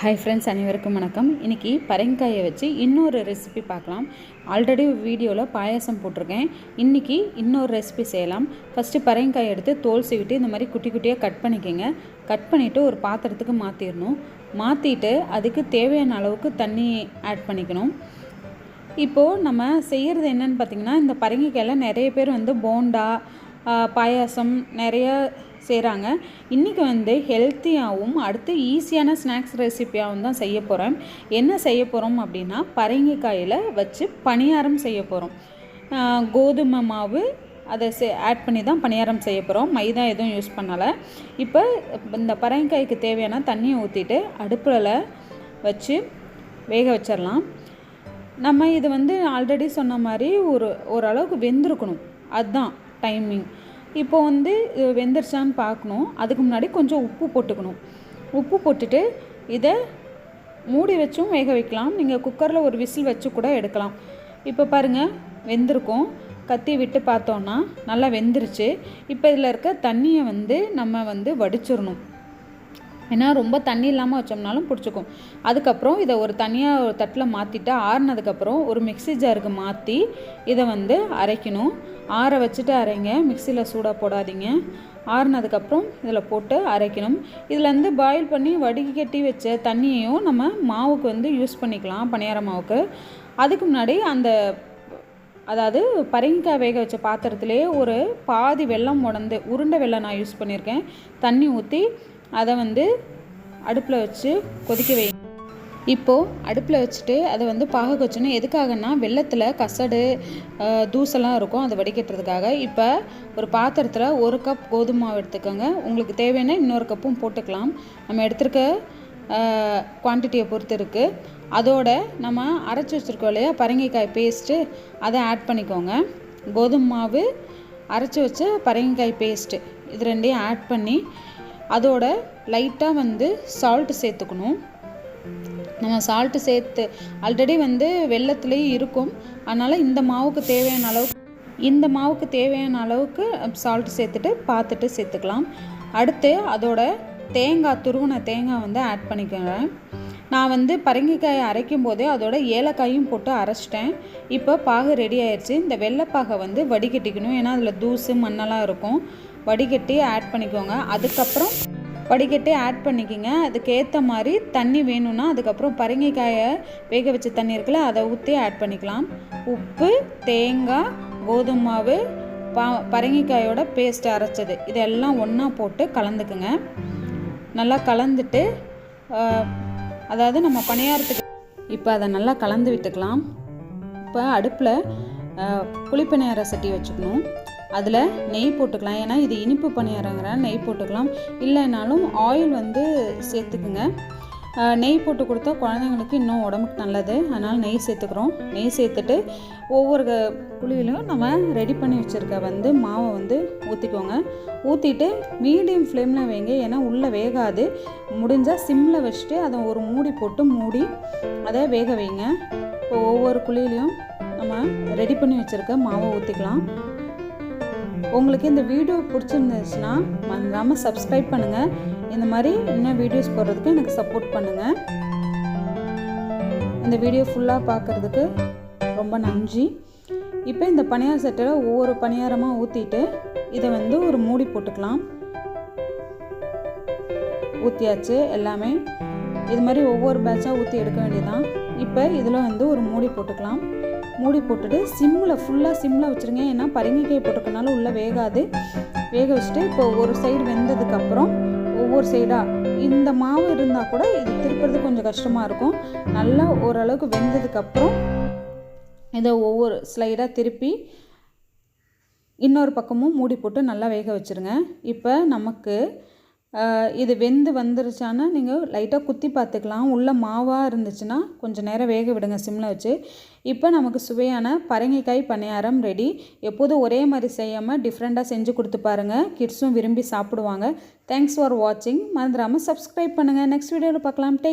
Hi friends அனைவருக்கும் வணக்கம். இன்றைக்கி பரங்காயை வச்சு இன்னொரு ரெசிபி பார்க்கலாம். ஆல்ரெடி வீடியோவில் பாயாசம் போட்டிருக்கேன். இன்றைக்கி இன்னொரு ரெசிபி செய்யலாம். ஃபஸ்ட்டு பரங்காய் எடுத்து தோல் சீவிட்டு இந்த மாதிரி குட்டி குட்டியாக கட் பண்ணிக்கோங்க. கட் பண்ணிவிட்டு ஒரு பாத்திரத்துக்கு மாற்றிடணும் மாற்றிட்டு அதுக்கு தேவையான அளவுக்கு தண்ணி ஆட் பண்ணிக்கணும். இப்போது நம்ம செய்கிறது என்னன்னு பார்த்திங்கன்னா இந்த பரங்கிக்காயில் நிறைய பேர் வந்து போண்டா பாயாசம் நிறைய செய்கிறாங்க இன்றைக்கி வந்து ஹெல்த்தியாகவும் அடுத்து ஈஸியான ஸ்நாக்ஸ் ரெசிப்பியாகவும் தான் செய்ய போகிறேன் என்ன செய்ய போகிறோம் அப்படின்னா பரங்கிக்காயில் வச்சு பணியாரம் செய்ய போகிறோம் கோதுமை மாவு அதை சே ஆட் பண்ணி தான் பணியாரம் செய்ய போகிறோம் மைதா எதுவும் யூஸ் பண்ணலை. இப்போ இந்த பரங்கிக்காய்க்கு தேவையான தண்ணியை ஊற்றிட்டு அடுப்பில் வச்சு வேக வச்சிடலாம். நம்ம இது வந்து ஆல்ரெடி சொன்ன மாதிரி ஒரு ஓரளவுக்கு வெந்திருக்கணும். அதுதான் டைமிங் இப்போ வந்து வெந்துருச்சான்னு பார்க்கணும் அதுக்கு முன்னாடி கொஞ்சம் உப்பு போட்டுக்கணும். உப்பு போட்டுட்டு இதை மூடி வச்சும் வேக வைக்கலாம். நீங்கள் குக்கரில் ஒரு விசில் வச்சு கூட எடுக்கலாம். இப்போ பாருங்கள் வெந்திருக்கும். கத்தி விட்டு பார்த்தோன்னா நல்லா வெந்துருச்சு. இப்போ இதில் இருக்க தண்ணியை வந்து நம்ம வந்து வடிச்சிடணும். ஏன்னா ரொம்ப தண்ணி இல்லாமல் வச்சோம்னாலும் பிடிச்சிக்கும். அதுக்கப்புறம் இதை ஒரு தனியாக ஒரு தட்டில் மாற்றிட்டு ஆறுனதுக்கப்புறம் ஒரு மிக்சி ஜாருக்கு மாற்றி இதை வந்து அரைக்கணும். ஆற வச்சுட்டு அரைங்க. மிக்சியில் சூடாக போடாதீங்க. ஆறுனதுக்கப்புறம் இதில் போட்டு அரைக்கணும். இதில் வந்து பாயில் பண்ணி வடிகட்டி வச்ச தண்ணியையும் நம்ம மாவுக்கு வந்து யூஸ் பண்ணிக்கலாம் பணியார மாவுக்கு. அதுக்கு முன்னாடி அந்த அதாவது பரங்கிக்காய் வேக வச்ச பாத்திரத்திலே ஒரு பாதி வெள்ளம் உடந்து உருண்டை வெள்ளம் நான் யூஸ் பண்ணியிருக்கேன். தண்ணி ஊற்றி அதை வந்து அடுப்பில் வச்சு கொதிக்க வை இப்போது அடுப்பில் வச்சுட்டு அதை வந்து பாக வச்சோன்னா எதுக்காகன்னா வெள்ளத்தில் கசடு தூசெல்லாம் இருக்கும். அதை வடிகட்டுறதுக்காக. இப்போ ஒரு பாத்திரத்தில் ஒரு கப் கோதுமை மாவு எடுத்துக்கோங்க. உங்களுக்கு தேவையான இன்னொரு கப்பும் போட்டுக்கலாம். நம்ம எடுத்துருக்க குவான்டிட்டியை பொறுத்து இருக்குது அதோட நம்ம அரைச்சி வச்சுருக்கோம் இல்லையா? பரங்கிக்காய் பேஸ்ட்டு அதை ஆட் பண்ணிக்கோங்க. கோதுமை மாவு அரைச்சி வச்ச பரங்கிக்காய் பேஸ்ட்டு இது ரெண்டையும் ஆட் பண்ணி அதோட லைட்டாக வந்து சால்ட்டு சேர்த்துக்கணும். நம்ம சால்ட்டு சேர்த்து ஆல்ரெடி வந்து வெள்ளத்துலேயும் இருக்கும். அதனால் இந்த மாவுக்கு தேவையான அளவுக்கு இந்த மாவுக்கு தேவையான அளவுக்கு சால்ட்டு சேர்த்துட்டு பார்த்துட்டு சேர்த்துக்கலாம். அடுத்து அதோட தேங்காய் துருவின தேங்காய் வந்து ஆட் பண்ணிக்கிறேன் நான் வந்து பரங்கிக்காயை அரைக்கும் போதே அதோட ஏலக்காயும் போட்டு அரைச்சிட்டேன். இப்போ பாகு ரெடி ஆயிடுச்சு இந்த வெள்ளைப்பாகை வந்து வடிகட்டிக்கணும். ஏன்னா அதில் தூசு மண்ணெல்லாம் இருக்கும். வடிகட்டி ஆட் பண்ணிக்கோங்க. அதுக்கப்புறம் வடிகட்டி ஆட் பண்ணிக்கோங்க. அதுக்கேற்ற மாதிரி தண்ணி வேணும்னா அதுக்கப்புறம் பரங்கிக்காயை வேக வச்ச தண்ணி இருக்குல்ல அதை ஊற்றி ஆட் பண்ணிக்கலாம். உப்பு தேங்காய் கோதுமை மாவு பா பரங்கிக்காயோட பேஸ்ட் அரைச்சது. இதெல்லாம் ஒன்றா போட்டு கலந்துக்குங்க. நல்லா கலந்துட்டு அதாவது நம்ம பணியாரத்துக்கு இப்போ அதை நல்லா கலந்து விட்டுக்கலாம். இப்போ அடுப்பில் புளிப்பணியார சட்டி வச்சுக்கணும். அதில் நெய் போட்டுக்கலாம். ஏன்னா இது இனிப்பு பணியாரங்கிற நெய் போட்டுக்கலாம். இல்லைனாலும் ஆயில் வந்து சேர்த்துக்குங்க. நெய் போட்டு கொடுத்தா குழந்தைங்களுக்கு இன்னும் உடம்புக்கு நல்லது. அதனால் நெய் சேர்த்துக்கிறோம். நெய் சேர்த்துட்டு ஒவ்வொரு குழியிலையும் நம்ம ரெடி பண்ணி வச்சுருக்க வந்து மாவை வந்து ஊற்றிக்கோங்க ஊற்றிட்டு மீடியம் ஃப்ளேமில் வைங்க. ஏன்னா உள்ளே வேகாது. முடிஞ்சால் சிம்மில் வச்சுட்டு அதை ஒரு மூடி போட்டு மூடி அதை வேக வைங்க. இப்போ ஒவ்வொரு குழியிலையும் நம்ம ரெடி பண்ணி வச்சுருக்க மாவை ஊற்றிக்கலாம் உங்களுக்கு இந்த வீடியோ பிடிச்சிருந்துச்சுன்னா மறக்காமல் சப்ஸ்கிரைப் பண்ணுங்கள் இந்த மாதிரி இன்னும் வீடியோஸ் போடுறதுக்கு எனக்கு சப்போர்ட் பண்ணுங்கள் இந்த வீடியோ ஃபுல்லாக பார்க்குறதுக்கு ரொம்ப நன்றி. இப்போ இந்த பணியார செட்டில் ஒவ்வொரு பணியாரமாக ஊற்றிட்டு இதை வந்து ஒரு மூடி போட்டுக்கலாம். ஊற்றியாச்சு எல்லாமே. இது மாதிரி ஒவ்வொரு பேட்சாக ஊற்றி எடுக்க வேண்டியதான் இப்போ இதில் வந்து ஒரு மூடி போட்டுக்கலாம். மூடி போட்டுட்டு சிம்மில் ஃபுல்லாக சிம்மில் வச்சுருங்க. ஏன்னா பரங்கிக்காய் போட்டிருக்கனால உள்ளே வேகாது. வேக வச்சுட்டு இப்போ ஒரு சைடு வெந்ததுக்கப்புறம் ஒவ்வொரு சைடாக இந்த மாவு இருந்தால் கூட இது திருப்புறது கொஞ்சம் கஷ்டமாக இருக்கும். நல்லா ஓரளவுக்கு வெந்ததுக்கப்புறம் இதை ஒவ்வொரு ஸ்லைடாக திருப்பி இன்னொரு பக்கமும் மூடி போட்டு நல்லா வேக வச்சுருங்க. இப்போ நமக்கு இது வெந்து வந்துருச்சானா நீங்கள் லைட்டாக குத்தி பார்த்துக்கலாம். உள்ளே மாவாக இருந்துச்சுன்னா கொஞ்சம் நேரம் வேக விடுங்க சிம்மில் வச்சு. இப்போ நமக்கு சுவையான பரங்கிக்காய் பணியாரம் ரெடி எப்போதும் ஒரே மாதிரி செய்யாமல் டிஃப்ரெண்ட்டாக செஞ்சு கொடுத்து பாருங்கள் கிட்ஸும் விரும்பி சாப்பிடுவாங்க. தேங்க்ஸ் ஃபார் வாட்சிங் மறந்துடாமல் சப்ஸ்கிரைப் பண்ணுங்கள் நெக்ஸ்ட் வீடியோவில் பார்க்கலாம். டேக்